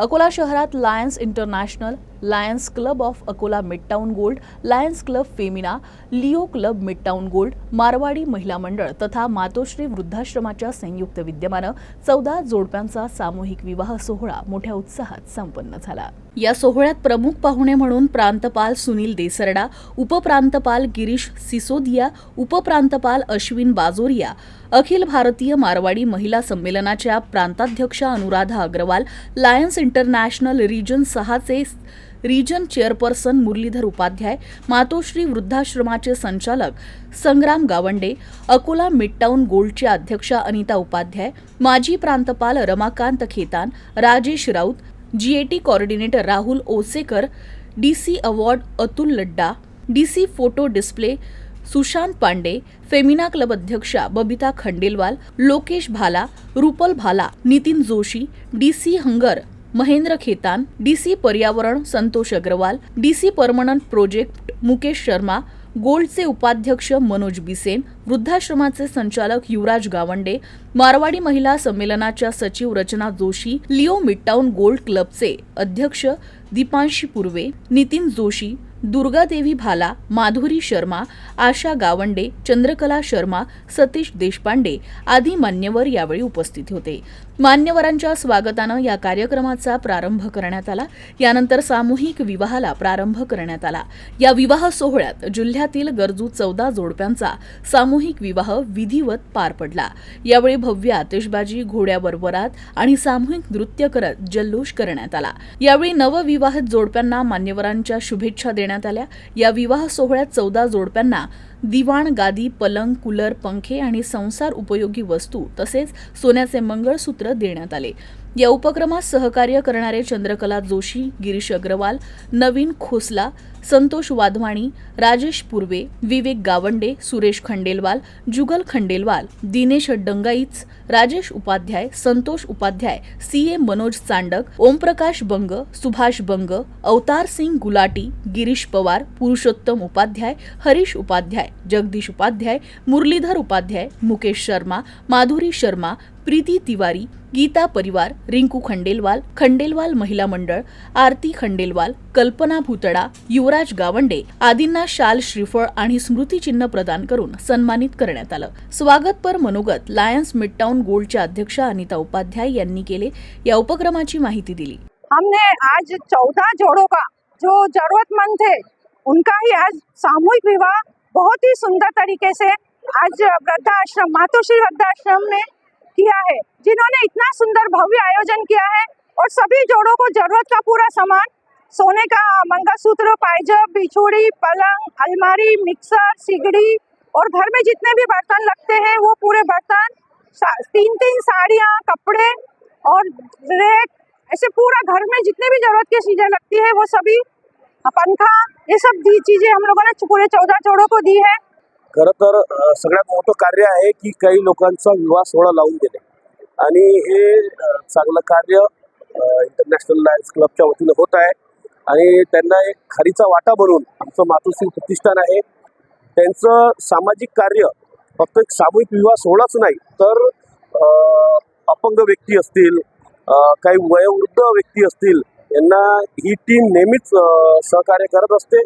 अकोला शहरात Lions International Lions Club of Akola Midtown Gold Lions Club Femina Leo Club Midtown Gold Marwari Mahila Mandal तथा मातोश्री वृद्धाश्रमाच्या संयुक्त विद्यमानं चौदा जोडप्यांचा सामूहिक विवाह सोहळा मोठ्या उत्साहात संपन्न झाला. या सोहळ्यात प्रमुख पाहुणे म्हणून प्रांतपाल सुनील देसरडा उपप्रांतपाल गिरीश सिसोदिया उपप्रांतपाल अश्विन बाजोरिया अखिल भारतीय मारवाडी महिला संमेलनाच्या प्रांताध्यक्षा Anuradha Agarwal Lions International region सहाचे region chairperson Muralidhar Upadhyay मातोश्री वृद्धाश्रमाचे संचालक संग्राम गावंडे अकोला मिडटाऊन गोल्डच्या अध्यक्षा अनिता उपाध्याय माजी प्रांतपाल Ramakant Khetan Rajesh Raut GAT coordinator Rahul Osekar DC award Atul Ladda DC photo display Sushant Pande Femina club अध्यक्षा Babita Khandelwal Lokesh Bhala Rupal Bhala Nitin Joshi DC hunger Mahendra Khetan DC पर्यावरण Santosh Agarwal DC permanent project Mukesh Sharma गोल्डचे उपाध्यक्ष मनोज बिसेन वृद्धाश्रमाचे संचालक युवराज गावंडे मारवाडी महिला संमेलनाच्या सचिव Rachana Joshi Leo Midtown Gold क्लबचे अध्यक्ष दीपांशी पूर्वे नितीन जोशी दुर्गादेवी भाला माधुरी शर्मा आशा गावंडे चंद्रकला शर्मा सतीश देशपांडे आदी मान्यवर यावेळी उपस्थित होते. मान्यवरांच्या स्वागतानं या कार्यक्रमाचा प्रारंभ करण्यात आला. यानंतर सामूहिक विवाहाला प्रारंभ करण्यात आला. या विवाह सोहळ्यात जिल्ह्यातील गरजू चौदा जोडप्यांचा सामूहिक विवाह विधिवत पार पडला. यावेळी भव्य आतिषबाजी घोड्यावर वरात आणि सामूहिक नृत्य करत जल्लोष करण्यात आला. यावेळी नवविवाहित जोडप्यांना मान्यवरांच्या शुभेच्छा देण्यात आल्या. या विवाह सोहळ्यात चौदा जोडप्यांना दिवाण गादी पलंग कूलर पंखे आणि संसार उपयोगी वस्तू तसेच सोन्याचे मंगळसूत्र देण्यात आले. या उपक्रमात सहकार्य करणारे चंद्रकला जोशी गिरीश अग्रवाल नवीन खोसला संतोष वाधवाणी राजेश पूर्वे विवेक गावंडे सुरेश खंडेलवाल जुगल खंडेलवाल दिनेश डंगाईच राजेश उपाध्याय संतोष उपाध्याय सी ए मनोज चांडक ओमप्रकाश बंग सुभाष बंग अवतार सिंग गुलाटी गिरीश पवार पुरुषोत्तम उपाध्याय हरीश उपाध्याय जगदीश उपाध्याय मुरलीधर उपाध्याय मुकेश शर्मा माधुरी शर्मा प्रीती तिवारी गीता परिवार रिंकू खंडेलवाल खंडेलवाल महिला मंडळ आरती खंडेलवाल कल्पना भुतडा युवराज गावंडे आदींना शाल श्रीफळ आणि स्मृतिचिन्ह प्रदान करून सन्मानित करण्यात आलं. स्वागतपर मनोगत लायन्स मिडटाऊन गोल्डच्या अध्यक्षा अनिता उपाध्याय यांनी केले या उपक्रमाची माहिती दिली. हमने आज चौदह जोड़ों का जो जरूरतमंद थे उनका ही आज सामूहिक विवाह बहुत ही सुंदर तरीके से आज वृद्धाश्रम, मातोश्री वृद्धाश्रम में किया है, जिन्होंने इतना सुंदर भव्य आयोजन किया है और सभी जोड़ों को ज़रूरत का पूरा सामान, सोने का मंगलसूत्र पायजब बिछुड़ी, पलंग, अलमारी, मिक्सर, सिगड़ी और घर में जितने भी बर्तन लगते हैं, वो पूरे बर्तन तीन तीन साड़ियाँ, कपड़े और रेक, ऐसे पूरा घर में जितने भी ज़रूरत की चीज़ें लगती है, वो सभी पंखा ये सब दी चीजें हम लोगों ने पूरे चौदह चौड़ों को दी है। खरं तर अ, सगळ्यात मोठं कार्य आहे की काही लोकांचा विवाह सोहळा लावून देणे. आणि हे अ, चांगलं कार्य इंटरनॅशनल लायन्स क्लबच्या वतीनं होत आहे. आणि त्यांना एक खारीचा वाटा बनवून आमचं मातोश्री प्रतिष्ठान आहे. त्यांचं सामाजिक कार्य फक्त एक सामूहिक विवाह सोहळाच नाही तर अ, अपंग व्यक्ती असतील अ, काही वयोवृद्ध व्यक्ती असतील यांना ही टीम नेहमीच सहकार्य करत असते.